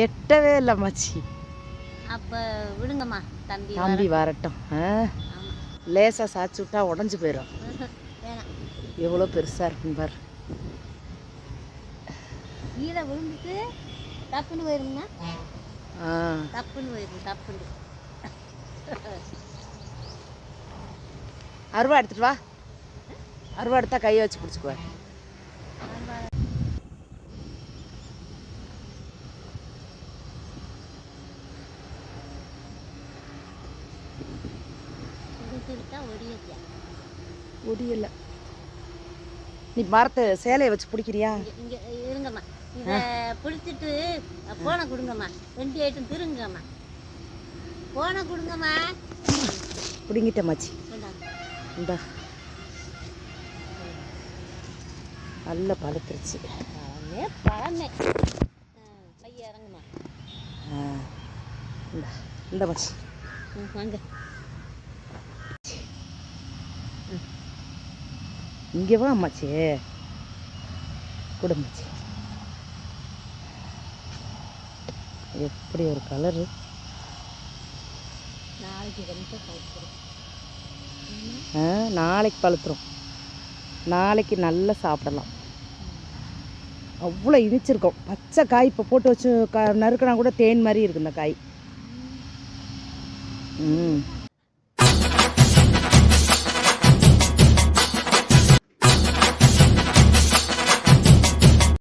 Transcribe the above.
எட்டவே இல்லை மச்சி. அப்போ விடுங்கம்மா தம்பி தம்பி வரட்டும். லேசாக சாய்ச்சி விட்டா உடஞ்சி போயிடும் எவ்வளோ பெருசாக இருக்குன்னு பாரு. கீழே விழுந்துட்டு தப்புன்னு போயிருங்க ஆ. தப்புன்னு போயிரும் தப்புன்னு அருவா எடுத்துட்டு வா. அருவா எடுத்தா கையை வச்சு பிடிச்சிக்குவேன். முடியல நீ மரத்தை சேலையை வச்சு பிடிக்கிறியா? இங்கே இருங்கம்மா. இதை பிடிச்சிட்டு போனை கொடுங்கம்மா. ரெண்டு ஐட்டம் திருங்கம்மா போனை கொடுங்கம்மா. பிடிங்கிட்ட மச்சி. இந்த. நல்ல பழுத்துருச்சு. பழமே கையை இறங்குமா இந்த இந்த மச்சி. வாங்க. இங்கே வா அம்மாச்சி. கொடு மச்சி எப்படி ஒரு கலரு நாளைக்கு பழுத்துரும். நாளைக்கு நல்லா சாப்பிடலாம். அவ்வளோ இனிச்சிருக்கும். பச்சை காய் இப்போ போட்டு வச்சு க நறுக்கினா கூட தேன் மாதிரி இருக்கு இந்த காய். ம்.